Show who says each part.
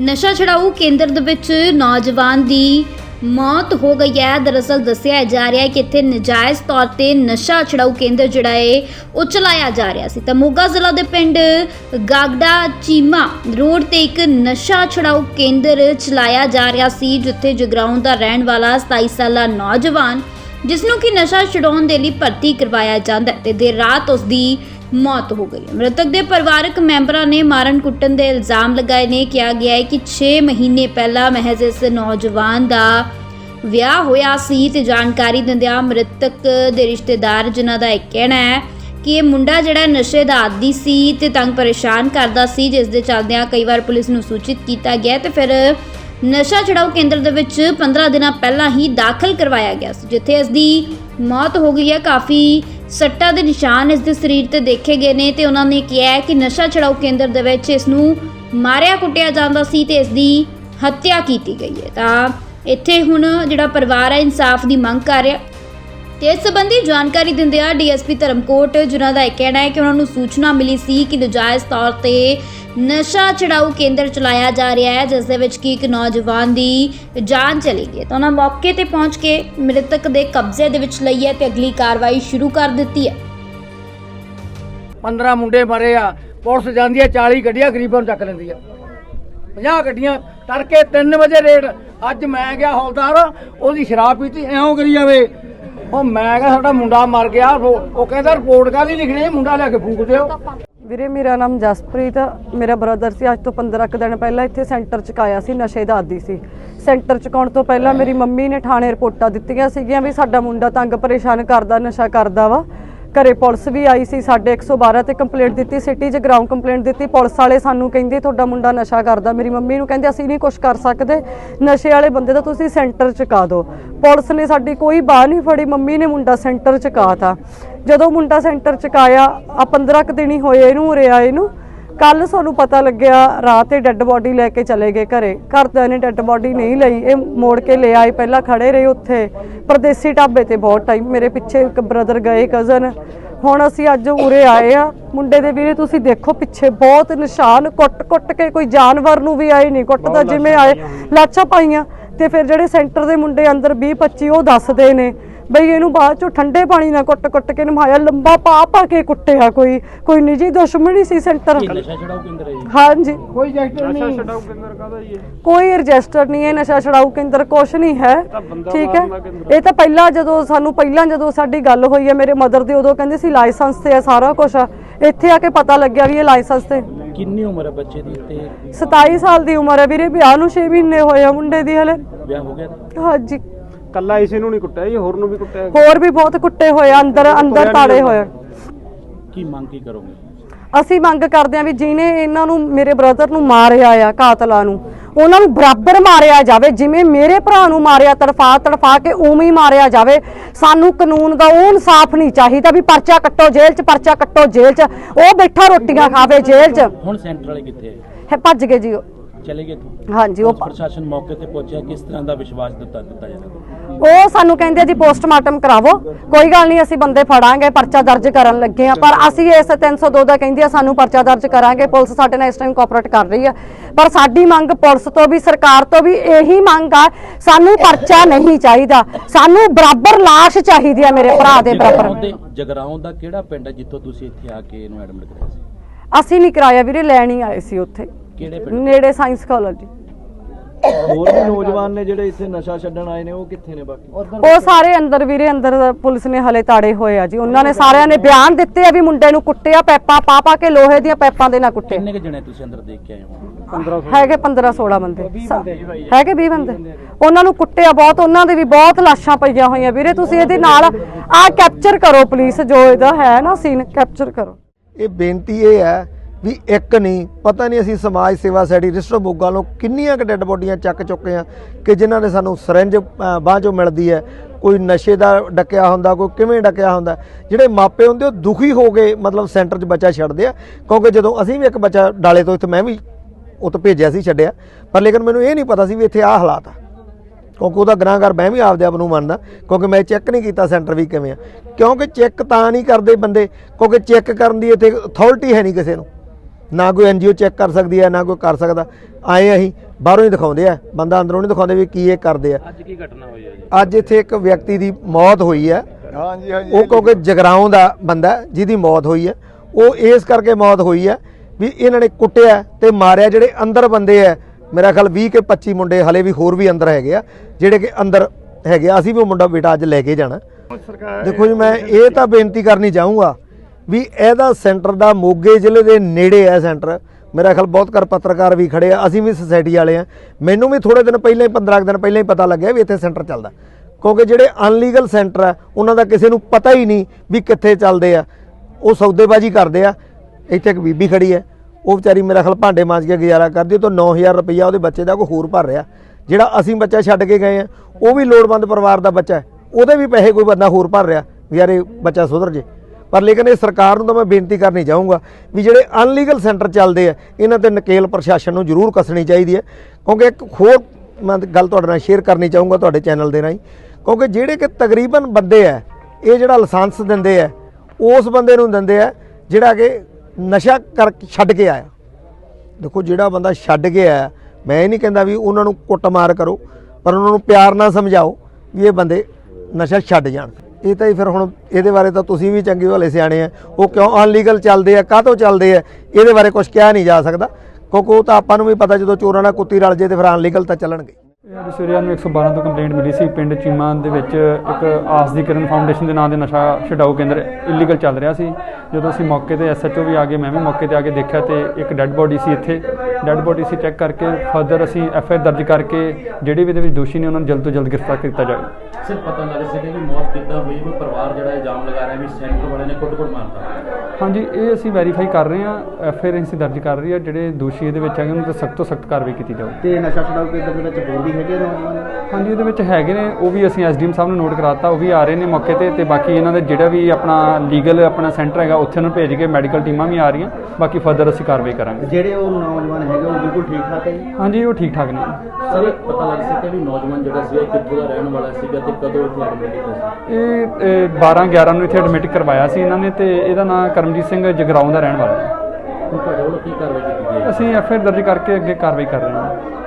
Speaker 1: ਨਸ਼ਾ ਛਡਾਊ ਕੇਂਦਰ ਦੇ ਵਿੱਚ ਨੌਜਵਾਨ ਦੀ ਮੌਤ ਹੋ ਗਈ ਹੈ। ਦਰਅਸਲ ਦੱਸਿਆ ਜਾ ਰਿਹਾ ਹੈ ਕਿ ਇੱਥੇ ਨਜਾਇਜ਼ ਤੌਰ ਤੇ ਨਸ਼ਾ ਛਡਾਊ ਕੇਂਦਰ ਜਿਹੜਾ ਹੈ ਉਹ ਚਲਾਇਆ ਜਾ ਰਿਹਾ ਸੀ। ਤਾਂ ਮੋਗਾ ਜ਼ਿਲ੍ਹਾ ਦੇ ਪਿੰਡ ਗਾਗੜਾ ਚੀਮਾ ਰੋਡ ਤੇ ਇੱਕ ਨਸ਼ਾ ਛਡਾਊ ਕੇਂਦਰ ਚਲਾਇਆ ਜਾ ਰਿਹਾ ਸੀ, ਜਿੱਥੇ ਜਗਰਾਉਂ ਦਾ ਰਹਿਣ ਵਾਲਾ 27 ਸਾਲਾ ਨੌਜਵਾਨ, ਜਿਸ ਨੂੰ ਕਿ ਨਸ਼ਾ ਛਡਾਉਣ ਦੇ ਲਈ ਭਰਤੀ ਕਰਵਾਇਆ ਜਾਂਦਾ ਹੈ। ਤੇ ਦੇਰ ਰਾਤ ਉਸ ਦੀ ਮੌਤ ਹੋ ਗਈ ਮ੍ਰਿਤਕ ਦੇ ਪਰਿਵਾਰਕ ਮੈਂਬਰਾਂ ਨੇ ਮਾਰਨ ਕੁੱਟਣ ਦੇ ਇਲਜ਼ਾਮ ਲਗਾਏ ਨੇ। ਕਿਹਾ ਗਿਆ ਹੈ ਕਿ 6 ਮਹੀਨੇ ਪਹਿਲਾਂ ਮਹਿਜ਼ ਇਸ ਨੌਜਵਾਨ ਦਾ ਵਿਆਹ ਹੋਇਆ ਸੀ ਤੇ ਜਾਣਕਾਰੀ ਦਿੰਦਿਆਂ ਮ੍ਰਿਤਕ ਦੇ ਰਿਸ਼ਤੇਦਾਰ ਜਿਨ੍ਹਾਂ ਦਾ ਇਹ ਕਹਿਣਾ ਹੈ ਕਿ ਇਹ ਮੁੰਡਾ ਜਿਹੜਾ ਨਸ਼ੇ ਦਾ ਆਦੀ ਸੀ ਤੇ ਤੰਗ ਪਰੇਸ਼ਾਨ ਕਰਦਾ ਸੀ, ਜਿਸ ਦੇ ਚੱਲਦਿਆਂ ਕਈ ਵਾਰ ਪੁਲਿਸ ਨੂੰ ਸੂਚਿਤ ਕੀਤਾ ਗਿਆ ਤੇ ਫਿਰ ਨਸ਼ਾ ਛਡਾਊ ਕੇਂਦਰ ਦੇ ਵਿੱਚ 15 ਦਿਨਾਂ ਪਹਿਲਾਂ ਹੀ ਦਾਖਲ ਕਰਵਾਇਆ ਗਿਆ ਸੀ, ਜਿੱਥੇ ਇਸ ਦੀ ਮੌਤ ਹੋ ਗਈ ਹੈ। ਕਾਫੀ ਸੱਟਾਂ ਦੇ ਨਿਸ਼ਾਨ ਇਸ ਦੇ ਸਰੀਰ ਤੇ ਦੇਖੇ ਗਏ ਨੇ ਤੇ ਉਹਨਾਂ ਨੇ ਕਿਹਾ ਕਿ ਨਸ਼ਾ ਛਡਾਊ ਕੇਂਦਰ ਦੇ ਵਿੱਚ ਇਸ ਨੂੰ ਮਾਰਿਆ ਕੁੱਟਿਆ ਜਾਂਦਾ ਸੀ ਤੇ ਇਸ ਦੀ ਹੱਤਿਆ ਕੀਤੀ ਗਈ ਹੈ। ਤਾਂ ਇੱਥੇ ਹੁਣ ਜਿਹੜਾ ਪਰਿਵਾਰ ਹੈ, ਇਨਸਾਫ ਦੀ ਮੰਗ ਕਰ ਰਿਹਾ। ਤੇ ਇਸ ਸੰਬੰਧੀ ਜਾਣਕਾਰੀ ਦਿੰਦਿਆਂ ਡੀਐਸਪੀ ਧਰਮਕੋਟ ਜਿਨ੍ਹਾਂ ਦਾ ਇਹ ਕਹਿਣਾ ਹੈ ਕਿ ਉਹਨਾਂ ਨੂੰ ਸੂਚਨਾ ਮਿਲੀ ਸੀ ਕਿ ਨਜਾਇਜ਼ ਤੌਰ ਤੇ ਨਸ਼ਾ ਛਡਾਊ ਕੇਂਦਰ ਚਲਾਇਆ ਜਾ ਰਿਹਾ ਹੈ, ਜਿਸ ਦੇ ਵਿੱਚ ਕੀ ਇੱਕ ਨੌਜਵਾਨ ਦੀ ਜਾਨ ਚਲੀ ਗਈ ਤਾਂ ਉਹਨਾਂ ਮੌਕੇ ਤੇ ਪਹੁੰਚ ਕੇ ਮ੍ਰਿਤਕ ਦੇ ਕਬਜ਼ੇ ਦੇ ਵਿੱਚ ਲਈ ਹੈ ਤੇ ਅਗਲੀ ਕਾਰਵਾਈ ਸ਼ੁਰੂ ਕਰ ਦਿੱਤੀ ਹੈ।
Speaker 2: 15 ਮੁੰਡੇ ਮਰੇ ਆ, ਪੁਲਿਸ ਜਾਂਦੀ ਆ 40 ਗੱਡੀਆਂ ਗਰੀਬਾਂ ਨੂੰ ਚੱਕ ਲੈਂਦੀ ਆ। 50 ਗੱਡੀਆਂ, ਤੜਕੇ 3 ਵਜੇ ਰੇਡ, ਅੱਜ ਮੈਂ ਗਿਆ ਹੌਲਦਾਰ, ਉਹਦੀ ਸ਼ਰਾਬ ਪੀਤੀ ਐਉਂ ਕਰੀ ਜਾਵੇ। ਉਹ ਮੈਂ ਕਿਹਾ ਸਾਡਾ ਮੁੰਡਾ ਮਰ ਗਿਆ, ਉਹ ਕਹਿੰਦਾ ਰਿਪੋਰਟ ਕਾਹਦੀ ਲਿਖਣੀ ਮੁੰਡਾ ਲੈ ਕੇ ਫੂਕ ਦਿਓ।
Speaker 3: ਵੀਰੇ, ਮੇਰਾ ਨਾਮ ਜਸਪ੍ਰੀਤ, ਮੇਰਾ ਬ੍ਰਦਰ ਸੀ, ਅੱਜ ਤੋਂ 15 ਕੁ ਦਿਨ ਪਹਿਲਾਂ ਇੱਥੇ ਸੈਂਟਰ ਚ ਕਾਇਆ ਸੀ, ਨਸ਼ੇ ਦਾ ਆਦੀ ਸੀ। ਸੈਂਟਰ ਚ ਕਾਉਣ ਤੋਂ ਪਹਿਲਾਂ ਮੇਰੀ ਮੰਮੀ ਨੇ ਥਾਣੇ ਰਿਪੋਰਟਾਂ ਦਿੱਤੀਆਂ ਸੀਗੀਆਂ ਵੀ ਸਾਡਾ ਮੁੰਡਾ ਤੰਗ ਪਰੇਸ਼ਾਨ ਕਰਦਾ, ਨਸ਼ਾ ਕਰਦਾ ਵਾ। ਘਰੇ ਪੁਲਿਸ ਵੀ ਆਈ ਸੀ, ਸਾਡੇ 112 ਤੇ ਕੰਪਲੇਂਟ ਦਿੱਤੀ, ਸਿਟੀ 'ਚ ਗਰਾਊਂਡ ਕੰਪਲੇਂਟ ਦਿੱਤੀ, ਪੁਲਿਸ ਵਾਲੇ ਸਾਨੂੰ ਕਹਿੰਦੇ ਤੁਹਾਡਾ ਮੁੰਡਾ ਨਸ਼ਾ ਕਰਦਾ, ਮੇਰੀ ਮੰਮੀ ਨੂੰ ਕਹਿੰਦੇ ਅਸੀਂ ਨਹੀਂ ਕੁਝ ਕਰ ਸਕਦੇ, ਨਸ਼ੇ ਵਾਲੇ ਬੰਦੇ ਦਾ ਤੁਸੀਂ ਸੈਂਟਰ 'ਚ ਕਾ ਦਿਓ। ਪੁਲਿਸ ਨੇ ਸਾਡੀ ਕੋਈ ਬਾਹ ਨਹੀਂ ਫੜੀ, ਮੰਮੀ ਨੇ ਮੁੰਡਾ ਸੈਂਟਰ 'ਚ ਕਾਤਾ ਜਦੋਂ ਮੁੰਡਾ ਸੈਂਟਰ 'ਚ ਕਾਇਆ ਆ 15 ਕੁ ਦਿਨ ਹੀ ਹੋਏ ਇਹਨੂੰ, ਉਰੇ ਆਏ ਨੂੰ ਕੱਲ ਸਾਨੂੰ ਪਤਾ ਲੱਗਿਆ ਰਾਤ ਇਹ ਡੈੱਡ ਬੋਡੀ ਲੈ ਕੇ ਚਲੇ ਗਏ ਘਰੇ। ਘਰਦਿਆਂ ਨੇ ਡੈੱਡ ਬੋਡੀ ਨਹੀਂ ਲਈ ਇਹ ਮੋੜ ਕੇ ਲੈ ਆਏ ਪਹਿਲਾਂ ਖੜੇ ਰਹੇ ਉੱਥੇ। ਪਰਦੇਸੀ ਢਾਬੇ ਤੇ ਬਹੁਤ ਟਾਈਮ ਮੇਰੇ ਪਿੱਛੇ ਇੱਕ ਬ੍ਰਦਰ ਗਏ ਕਜ਼ਨ ਹੁਣ ਅਸੀਂ ਅੱਜ ਉਰੇ ਆਏ ਆ। ਮੁੰਡੇ ਦੇ ਵੀਰੇ ਤੁਸੀਂ ਦੇਖੋ ਪਿੱਛੇ ਬਹੁਤ ਨਿਸ਼ਾਨ ਕੁੱਟ-ਕੁੱਟ ਕੇ ਕੋਈ ਜਾਨਵਰ ਨੂੰ ਵੀ ਆਏ ਨਹੀਂ ਕੁੱਟਦਾ ਜਿਵੇਂ ਆਏ ਲਾਚਾ ਪਾਈਆਂ। ਤੇ ਫਿਰ ਜਿਹੜੇ ਸੈਂਟਰ ਦੇ ਮੁੰਡੇ ਅੰਦਰ 20 25 ਉਹ ਦੱਸਦੇ ਨੇ ਬਈ ਇਹਨੂੰ ਬਾਅਦ ਚੋਂ ਠੰਡੇ ਪਾਣੀ ਨਾਲ ਕੁੱਟ-ਕੁੱਟ ਕੇ ਨਮਾਇਆ ਲੰਬਾ ਪਾ ਪਾ ਕੇ ਕੁੱਟਿਆ ਕੋਈ ਕੋਈ ਨਿੱਜੀ ਦੁਸ਼ਮਣੀ ਸੀ ਸੈਂਟਰ।
Speaker 4: ਨਸ਼ਾ ਛਡਾਊ ਕੇਂਦਰ ਹੈ ਜੀ?
Speaker 3: ਹਾਂਜੀ।
Speaker 2: ਕੋਈ ਜੈਕਟ ਨਹੀਂ।
Speaker 3: ਕੋਈ ਰਜਿਸਟਰ ਨਹੀਂ ਹੈ ਨਸ਼ਾ ਛਡਾਊ ਕੇਂਦਰ ਕੁਛ ਨਹੀਂ ਹੈ। ਠੀਕ ਹੈ? ਇਹ ਤਾਂ ਪਹਿਲਾਂ ਜਦੋਂ ਸਾਨੂੰ ਪਹਿਲਾਂ ਜਦੋਂ ਸਾਡੀ ਗੱਲ ਹੋਈ ਹੈ ਮੇਰੇ ਮਦਰ ਦੇ ਉਦੋਂ ਕਹਿੰਦੇ ਸੀ ਲਾਇਸੈਂਸ ਤੇ ਹੈ ਸਾਰਾ ਕੁਝ ਇੱਥੇ ਆ ਕੇ ਪਤਾ ਲੱਗਿਆ ਵੀ ਇਹ ਲਾਇਸੈਂਸ ਤੇ।
Speaker 4: ਕਿੰਨੀ ਉਮਰ ਹੈ ਬੱਚੇ ਦੀ ਤੇ
Speaker 3: 27 ਸਾਲ ਦੀ ਉਮਰ ਹੈ ਵੀਰੇ ਵਿਆਹ ਨੂੰ 6 ਮਹੀਨੇ ਹੋਏ ਆ ਮੁੰਡੇ ਦੀ ਹਲੇ।
Speaker 4: ਵਿਆਹ ਹੋ ਗਿਆ? ਤਾਂ?
Speaker 3: ਹਾਂਜੀ।
Speaker 5: ਕੱਲਾ ਇਸੇ ਨੂੰ ਨਹੀਂ ਕੁੱਟਿਆ ਜੀ ਹੋਰ ਨੂੰ ਵੀ ਕੁੱਟਿਆ
Speaker 3: ਹੋਰ ਵੀ ਬਹੁਤ ਕੁੱਟੇ ਹੋਏ ਆ ਅੰਦਰ ਅੰਦਰ ਤਾੜੇ ਹੋਏ।
Speaker 4: ਕੀ ਮੰਗ ਕੀ ਕਰੋਗੇ?
Speaker 3: ਅਸੀਂ ਮੰਗ ਕਰਦੇ ਹਾਂ ਵੀ ਜਿਹਨੇ ਇਹਨਾਂ ਨੂੰ ਮੇਰੇ ਬ੍ਰਦਰ ਨੂੰ ਮਾਰਿਆ ਆ ਕਾਤਲਾਂ ਨੂੰ ਉਹਨਾਂ ਨੂੰ ਬਰਾਬਰ ਮਾਰਿਆ ਜਾਵੇ ਜਿਵੇਂ ਮੇਰੇ ਭਰਾ ਨੂੰ ਮਾਰਿਆ ਤੜਫਾ ਤੜਫਾ ਕੇ ਉਵੇਂ ਹੀ ਮਾਰਿਆ ਜਾਵੇ ਸਾਨੂੰ ਕਾਨੂੰਨ ਦਾ ਉਹ ਇਨਸਾਫ ਨਹੀਂ ਚਾਹੀਦਾ ਵੀ ਪਰਚਾ ਕੱਟੋ ਜੇਲ੍ਹ 'ਚ ਪਰਚਾ ਕੱਟੋ ਜੇਲ੍ਹ 'ਚ ਉਹ ਬੈਠਾ ਰੋਟੀਆਂ ਖਾਵੇ ਜੇਲ੍ਹ 'ਚ।
Speaker 4: ਹੁਣ ਸੈਂਟਰ ਵਾਲੇ ਕਿੱਥੇ ਹੈ
Speaker 3: ਹੈ ਭੱਜ ਗਏ ਜੀ ਉਹ।
Speaker 4: ਚਲੇ ਗਏ ਤੂੰ
Speaker 3: ਹਾਂਜੀ ਉਹ
Speaker 4: ਪ੍ਰਸ਼ਾਸਨ ਮੌਕੇ ਤੇ ਪਹੁੰਚਿਆ ਕਿਸ ਤਰ੍ਹਾਂ ਦਾ ਵਿਸ਼ਵਾਸ ਦਿੱਤਾ ਦਿੱਤਾ ਜਾਂਦਾ
Speaker 3: ਉਹ ਸਾਨੂੰ ਕਹਿੰਦੇ ਆ ਜੀ ਪੋਸਟਮਾਰਟਮ ਕਰਾਵੋ। ਕੋਈ ਗੱਲ ਨਹੀਂ ਅਸੀਂ ਬੰਦੇ ਫੜਾਂਗੇ ਪਰਚਾ ਦਰਜ ਕਰਨ ਲੱਗੇ ਆ। ਪਰ ਅਸੀਂ ਇਸ 302 ਦਾ ਕਹਿੰਦੇ ਆ ਸਾਨੂੰ ਪਰਚਾ ਦਰਜ ਕਰਾਂਗੇ ਪੁਲਿਸ ਸਾਡੇ ਨਾਲ ਇਸ ਟਾਈਮ ਕੋਆਪਰੇਟ ਕਰ ਰਹੀ ਆ। ਪਰ ਸਾਡੀ ਮੰਗ ਪੁਲਿਸ ਤੋਂ ਵੀ ਸਰਕਾਰ ਤੋਂ ਵੀ ਇਹੀ ਮੰਗ ਆ ਸਾਨੂੰ ਪਰਚਾ ਨਹੀਂ ਚਾਹੀਦਾ। ਸਾਨੂੰ ਬਰਾਬਰ ਲਾਸ਼ ਚਾਹੀਦੀ ਆ ਮੇਰੇ ਭਰਾ ਦੇ
Speaker 4: ਜਗਰਾਓਂ
Speaker 3: ਬਰਾਬਰ
Speaker 4: ਦੇ ਜਗਰਾਉਂ ਦਾ ਕਿਹੜਾ ਪਿੰਡ ਹੈ ਜਿੱਥੋਂ ਤੁਸੀਂ ਇੱਥੇ ਆ ਕੇ ਇਹਨੂੰ ਐਡਮਿਟ ਕਰਾਇਆ ਸੀ?
Speaker 3: ਅਸੀਂ ਨਹੀਂ ਕਰਾਇਆ ਵੀਰੇ ਲੈਣ ਹੀ ਆਏ ਸੀ ਉੱਥੇ।
Speaker 4: ਕਿਹੜੇ ਪਿੰਡ?
Speaker 3: ਨੇੜੇ ਸਾਇੰਸ ਕਾਲਜ।
Speaker 5: ਹੋਰ ਵੀ ਨੌਜਵਾਨ ਨੇ ਜਿਹੜੇ ਇੱਥੇ ਨਸ਼ਾ ਛੱਡਣ ਆਏ ਨੇ ਉਹ ਕਿੱਥੇ ਨੇ ਬਾਕੀ?
Speaker 3: ਉਹ ਸਾਰੇ ਅੰਦਰ ਵੀਰੇ ਅੰਦਰ ਪੁਲਿਸ ਨੇ ਹਲੇ ਤਾੜੇ ਹੋਏ ਆ ਜੀ। ਉਹਨਾਂ ਨੇ ਸਾਰਿਆਂ ਨੇ ਬਿਆਨ ਦਿੱਤੇ ਆ ਵੀ ਮੁੰਡੇ ਨੂੰ ਕੁੱਟਿਆ ਪੈਪਾਂ ਪਾ ਪਾ ਕੇ ਲੋਹੇ ਦੀਆਂ ਪੈਪਾਂ ਦੇ ਨਾਲ ਕੁੱਟੇ
Speaker 4: ਕਿੰਨੇ ਕੁ ਜਣੇ ਤੁਸੀਂ ਅੰਦਰ ਦੇਖ ਕੇ ਆਏ ਹੋ?
Speaker 3: ਹੈਗੇ 15 16 ਬੰਦੇ। ਹੈਗੇ। 20 ਬੰਦੇ। ਉਹਨਾਂ ਨੂੰ ਕੁੱਟਿਆ ਬਹੁਤ ਉਹਨਾਂ ਦੇ ਵੀ ਬਹੁਤ ਲਾਸ਼ਾਂ ਪਈਆਂ ਹੋਈਆਂ। ਵੀਰੇ ਤੁਸੀਂ ਇਹਦੇ ਨਾਲ ਆ ਕੈਪਚਰ ਕਰੋ ਪਲੀਜ਼ ਜੋ ਇਹਦਾ ਹੈ ਨਾ ਸੀਨ ਕੈਪਚਰ ਕਰੋ।
Speaker 6: ਇਹ ਬੇਨਤੀ ਇਹ ਹੈ ਵੀ ਇੱਕ ਨਹੀਂ ਪਤਾ ਨਹੀਂ ਅਸੀਂ ਸਮਾਜ ਸੇਵਾ ਸੈਡੀ ਰਿਸ਼ਟਰ ਮੋਗਾ ਨੂੰ ਕਿੰਨੀਆਂ ਕੁ ਡੈੱਡ ਬੋਡੀਆਂ ਚੱਕ ਚੁੱਕੇ ਆ ਕਿ ਜਿਨ੍ਹਾਂ ਨੇ ਸਾਨੂੰ ਸਰੰਜ ਅ, ਬਾਂਹ ਚੋਂ ਮਿਲਦੀ ਹੈ। ਕੋਈ ਨਸ਼ੇ ਦਾ ਡੱਕਿਆ ਹੁੰਦਾ ਕੋਈ ਕਿਵੇਂ ਡੱਕਿਆ ਹੁੰਦਾ। ਜਿਹੜੇ ਮਾਪੇ ਹੁੰਦੇ ਉਹ ਦੁਖੀ ਹੋ ਕੇ ਮਤਲਬ ਸੈਂਟਰ 'ਚ ਬੱਚਾ ਛੱਡਦੇ ਆ ਕਿਉਂਕਿ ਜਦੋਂ ਅਸੀਂ ਵੀ ਇੱਕ ਬੱਚਾ ਡਾਲੇ ਤੋਂ ਇੱਥੇ ਮੈਂ ਵੀ ਉੱਥੇ ਭੇਜਿਆ ਸੀ ਛੱਡਿਆ। ਪਰ ਲੇਕਿਨ ਮੈਨੂੰ ਇਹ ਨਹੀਂ ਪਤਾ ਸੀ ਵੀ ਇੱਥੇ ਆਹ ਹਾਲਾਤ ਆ। ਕਿਉਂਕਿ ਉਹਦਾ ਗੁਨਾਹਗਰ ਮੈਂ ਵੀ ਆਪਦੇ ਆਪ ਨੂੰ ਮੰਨਦਾ ਕਿਉਂਕਿ ਮੈਂ ਚੈੱਕ ਨਹੀਂ ਕੀਤਾ ਸੈਂਟਰ ਵੀ ਕਿਵੇਂ ਆ। ਕਿਉਂਕਿ ਚੈੱਕ ਤਾਂ ਨਹੀਂ ਕਰਦੇ ਬੰਦੇ ਕਿਉਂਕਿ ਚੈੱਕ ਕਰਨ ਦੀ ਇੱਥੇ ਅਥਾਰਟੀ ਹੈ ਨਹੀਂ ਕਿਸੇ ਨੂੰ। ਨਾ ਕੋਈ ਐਨਜੀਓ ਚੈੱਕ ਕਰ ਸਕਦੀ ਹੈ ਨਾ ਕੋਈ ਕਰ ਸਕਦਾ। ਆਏ ਅਸੀਂ ਬਾਹਰੋਂ ਹੀ ਦਿਖਾਉਂਦੇ ਆ ਬੰਦਾ ਅੰਦਰੋਂ ਨਹੀਂ ਦਿਖਾਉਂਦੇ ਵੀ ਕੀ ਇਹ ਕਰਦੇ ਆ।
Speaker 4: ਅੱਜ ਕੀ ਘਟਨਾ ਹੋਈ ਹੈ ਜੀ?
Speaker 6: ਅੱਜ ਇੱਥੇ ਇੱਕ ਵਿਅਕਤੀ ਦੀ ਮੌਤ ਹੋਈ ਹੈ
Speaker 7: ਹਾਂਜੀ ਹਾਂਜੀ
Speaker 6: ਉਹ ਕਿਉਂਕਿ ਜਗਰਾਉਂ ਦਾ ਬੰਦਾ ਜਿਹਦੀ ਮੌਤ ਹੋਈ ਹੈ ਉਹ ਇਸ ਕਰਕੇ ਮੌਤ ਹੋਈ ਹੈ ਵੀ ਇਹਨਾਂ ਨੇ ਕੁੱਟਿਆ ਤੇ ਮਾਰਿਆ ਜਿਹੜੇ ਅੰਦਰ ਬੰਦੇ ਆ। ਮੇਰਾ ਖਿਆਲ 20 ਕੇ 25 ਮੁੰਡੇ ਹਲੇ ਵੀ ਹੋਰ ਵੀ ਅੰਦਰ ਹੈਗੇ ਆ ਜਿਹੜੇ ਕਿ ਅੰਦਰ ਹੈਗੇ ਆ। ਅਸੀਂ ਵੀ ਉਹ ਮੁੰਡਾ ਬੇਟਾ ਅੱਜ ਲੈ ਕੇ ਜਾਣਾ। ਦੇਖੋ ਜੀ ਮੈਂ ਇਹ ਤਾਂ ਬੇਨਤੀ ਕਰਨੀ ਚਾਹੂੰਗਾ ਵੀ ਇਹਦਾ ਸੈਂਟਰ ਦਾ ਮੋਗੇ ਜ਼ਿਲ੍ਹੇ ਦੇ ਨੇੜੇ ਹੈ ਸੈਂਟਰ। ਮੇਰਾ ਖਿਆਲ ਬਹੁਤ ਘਰ ਪੱਤਰਕਾਰ ਵੀ ਖੜੇ ਆ, ਅਸੀਂ ਵੀ ਸੁਸਾਇਟੀ ਵਾਲੇ ਆ। ਮੈਨੂੰ ਵੀ ਥੋੜੇ ਦਿਨ ਪਹਿਲਾਂ ਹੀ 15 ਕੁ ਦਿਨ ਪਹਿਲਾਂ ਹੀ ਪਤਾ ਲੱਗਿਆ ਵੀ ਇੱਥੇ ਸੈਂਟਰ ਚੱਲਦਾ। ਕਿਉਂਕਿ ਜਿਹੜੇ ਅਨਲੀਗਲ ਸੈਂਟਰ ਆ, ਉਹਨਾਂ ਦਾ ਕਿਸੇ ਨੂੰ ਪਤਾ ਹੀ ਨਹੀਂ ਵੀ ਕਿੱਥੇ ਚੱਲਦੇ ਆ। ਉਹ ਸੌਦੇਬਾਜ਼ੀ ਕਰਦੇ ਆ। ਇੱਥੇ ਇੱਕ ਬੀਬੀ ਖੜੀ ਹੈ। ਉਹ ਵਿਚਾਰੀ ਮੇਰਾ ਖਿਆਲ ਭਾਂਡੇ ਮਾਂਜ ਕੇ ਗੁਜ਼ਾਰਾ ਕਰਦੀ, ਉਹ ਤੋਂ 9000 ਰੁਪਈਆ ਉਹਦੇ ਬੱਚੇ ਦਾ ਕੋਈ ਹੋਰ ਭਰ ਰਿਹਾ। ਜਿਹੜਾ ਅਸੀਂ ਬੱਚਾ ਛੱਡ ਕੇ ਗਏ ਆ, ਉਹ ਵੀ ਲੋੜਵੰਦ ਪਰਿਵਾਰ ਦਾ ਬੱਚਾ ਉਹਦੇ ਵੀ ਪੈਸੇ ਕੋਈ ਬੰਦਾ ਹੋਰ ਭਰ ਰਿਹਾ, ਵੀ ਯਾਰ ਇਹ ਬੱਚਾ ਸੁਧਰ ਜੇ। ਪਰ ਲੇਕਿਨ ਇਹ ਸਰਕਾਰ ਨੂੰ ਤਾਂ ਮੈਂ ਬੇਨਤੀ ਕਰਨੀ ਚਾਹੂੰਗਾ ਵੀ ਜਿਹੜੇ ਅਨਲੀਗਲ ਸੈਂਟਰ ਚੱਲਦੇ ਆ, ਇਹਨਾਂ ਤੇ ਨਕੇਲ ਪ੍ਰਸ਼ਾਸਨ ਨੂੰ ਜ਼ਰੂਰ ਕੱਸਣੀ ਚਾਹੀਦੀ ਹੈ। ਕਿਉਂਕਿ ਇੱਕ ਹੋਰ ਮੈਂ ਗੱਲ ਤੁਹਾਡੇ ਨਾਲ ਸ਼ੇਅਰ ਕਰਨੀ ਚਾਹੂੰਗਾ ਤੁਹਾਡੇ ਚੈਨਲ ਦੇ ਰਾਹੀਂ। ਕਿਉਂਕਿ ਜਿਹੜੇ ਕਿ ਤਕਰੀਬਨ ਬੰਦੇ ਆ, ਇਹ ਜਿਹੜਾ ਲਾਇਸੈਂਸ ਦਿੰਦੇ ਆ, ਉਸ ਬੰਦੇ ਨੂੰ ਦਿੰਦੇ ਆ ਜਿਹੜਾ ਕਿ ਨਸ਼ਾ ਕਰ ਛੱਡ ਕੇ ਆਇਆ। ਦੇਖੋ ਜਿਹੜਾ ਬੰਦਾ ਛੱਡ ਕੇ ਆਇਆ, ਮੈਂ ਇਹ ਨਹੀਂ ਕਹਿੰਦਾ ਵੀ ਉਹਨਾਂ ਨੂੰ ਕੁੱਟਮਾਰ ਕਰੋ, ਪਰ ਉਹਨਾਂ ਨੂੰ ਪਿਆਰ ਨਾਲ ਸਮਝਾਓ ਵੀ ਇਹ ਬੰਦੇ ਨਸ਼ਾ ਛੱਡ ਜਾਣ। ਇਹ ਤਾਂ ਹੀ ਫਿਰ ਹੁਣ ਇਹਦੇ ਬਾਰੇ ਤਾਂ ਤੁਸੀਂ ਵੀ ਚੰਗੇ ਵਾਲੇ ਸਿਆਣੇ ਆ। ਉਹ ਕਿਉਂ ਅਨਲੀਗਲ ਚੱਲਦੇ ਆ, ਕਾਹਤੋਂ ਚੱਲਦੇ ਆ? ਇਹਦੇ ਬਾਰੇ ਕੁਝ ਕਿਹਾ ਨਹੀਂ ਜਾ ਸਕਦਾ। ਕਿਉਂਕਿ ਉਹ ਤਾਂ ਆਪਾਂ ਨੂੰ ਵੀ ਪਤਾ ਜਦੋਂ ਚੋਰਾਂ ਨਾਲ ਕੁੱਤੀ ਰਲ ਜੇ ਤੇ ਫਿਰ ਅਨਲੀਗਲ ਤਾਂ ਚੱਲਣਗੇ।
Speaker 8: ਇਹ ਅੱਜ ਸਵੇਰੇ ਨੂੰ 112 ਤੋਂ ਕੰਪਲੇਂਟ ਮਿਲੀ ਸੀ, ਪਿੰਡ ਚੀਮਾ ਦੇ ਵਿੱਚ ਇੱਕ ਆਸ ਦੀ ਕਿਰਨ ਫਾਊਂਡੇਸ਼ਨ ਦੇ ਨਾਂ ਦੇ ਨਸ਼ਾ ਛਡਾਊ ਕੇਂਦਰ ਇਲੀਗਲ ਚੱਲ ਰਿਹਾ ਸੀ। ਜਦੋਂ ਅਸੀਂ ਮੌਕੇ ਤੇ ਐਸਐਚਓ ਵੀ ਆ ਗਏ, ਮੈਂ ਵੀ ਮੌਕੇ ਤੇ ਆ ਕੇ ਦੇਖਿਆ ਤੇ ਇੱਕ ਡੈੱਡ ਬੋਡੀ ਸੀ ਇੱਥੇ। ਡੈੱਡ ਬੋਡੀ ਸੀ ਚੈੱਕ ਕਰਕੇ ਫਰਦਰ ਅਸੀਂ ਐਫਆਈਆਰ ਦਰਜ ਕਰਕੇ ਜਿਹੜੇ ਵੀ ਇਹਦੇ ਵਿੱਚ ਦੋਸ਼ੀ ਨੇ ਉਹਨਾਂ ਨੂੰ ਜਲਦ ਤੋਂ ਜਲਦ ਗ੍ਰਿਫਤਾਰ ਕੀਤਾ ਜਾਵੇ।
Speaker 4: ਸਿਰ ਪਤਾ ਲੱਗ ਸਕੇ ਕਿ ਮੌਤ ਕਿੱਦਾਂ ਹੋਈ ਕੋਈ ਪਰਿਵਾਰ ਜਿਹੜਾ ਇਲਜ਼ਾਮ ਲਗਾ ਰਿਹਾ ਵੀ ਸੈਂਟਰ ਵਾਲੇ ਨੇ ਕੁੱਟ-ਕੁੱਟ ਮਾਰਤਾ।
Speaker 8: ਹਾਂਜੀ ਇਹ ਅਸੀਂ ਵੈਰੀਫਾਈ ਕਰ ਰਹੇ ਹਾਂ ਐਫਆਈਆਰ ਅਸੀਂ ਦਰਜ ਕਰ ਰਹੀ ਹੈ ਜਿਹੜੇ ਦੋਸ਼ੀ ਇਹਦੇ ਵਿੱਚ ਹੈਗੇ ਉਹਨਾਂ ਤੇ ਸਖਤ ਤੋਂ ਸਖਤ ਕਾਰਵਾਈ ਕੀਤੀ ਜਾਵੇ।
Speaker 7: ਤੇ ਨਸ਼ਾ ਛਡਾਊ ਕੇਂਦਰ ਦੇ ਵਿੱਚ ਹੋਰ ਵੀ ਹੈਗੇ ਨੌਜਵਾਨ
Speaker 8: ਹਾਂਜੀ ਇਹਦੇ ਵਿੱਚ ਹੈਗੇ ਨੇ ਉਹ ਵੀ ਅਸੀਂ ਐਸਡੀਐਮ ਸਾਹਿਬ ਨੂੰ ਨੋਟ ਕਰਾਤਾ ਉਹ ਵੀ ਆ ਰਹੇ ਨੇ ਮੌਕੇ ਤੇ ਤੇ ਬਾਕੀ ਇਹਨਾਂ ਦਾ ਜਿਹੜਾ ਵੀ ਆਪਣਾ ਲੀਗਲ ਆਪਣਾ ਸੈਂਟਰ ਹੈਗਾ ਉੱਥੇ ਨੂੰ ਭੇਜ ਕੇ ਮੈਡੀਕਲ ਟੀਮਾਂ ਵੀ ਆ ਰਹੀਆਂ ਬਾਕੀ ਫਰਦਰ ਅਸੀਂ ਕਾਰਵਾਈ ਕਰਾਂਗੇ।
Speaker 7: ਜਿਹੜੇ ਉਹ ਨੌਜਵਾਨ ਹੈਗੇ ਉਹ ਬਿਲਕੁਲ ਠੀਕ ਠਾਕ ਹੈ ਜੀ?
Speaker 8: ਹਾਂਜੀ ਉਹ ਠੀਕ ਠਾਕ ਨੇ।
Speaker 4: ਸਰ ਪਤਾ ਲੱਗ ਸਕਿਆ ਵੀ ਨੌਜਵਾਨ ਜਿਹੜਾ ਸੀ ਕਿੱਥੋਂ ਦਾ ਰਹਿਣ ਵਾਲਾ ਸੀਗਾ ਤੇ ਕਦੋਂ ਇੱਥੇ ਐਡਮਿਟ ਕੀਤਾ ਸੀ?
Speaker 8: ਇਹ ਇਹ 12 11 ਨੂੰ ਇੱਥੇ ਐਡਮਿਟ ਕਰਵਾਇਆ ਸੀ ਇਹਨਾਂ ਨੇ ਤੇ ਇਹਦਾ ਨਾਮ ਕਰਮਜੀਤ ਸਿੰਘ ਜਗਰਾਉਂ ਦਾ ਰਹਿਣ ਵਾਲਾ ਹੈ।
Speaker 4: ਹੁਣ ਤੁਹਾਡੇ ਵੱਲੋਂ ਕੀ ਕਾਰਵਾਈ ਕੀਤੀ ਗਈ ਹੈ?
Speaker 8: ਅਸੀਂ ਐਫਆਈਆਰ ਦਰਜ ਕਰਕੇ ਅੱਗੇ ਕਾਰਵਾਈ ਕਰ ਰਹੇ ਹਾਂ।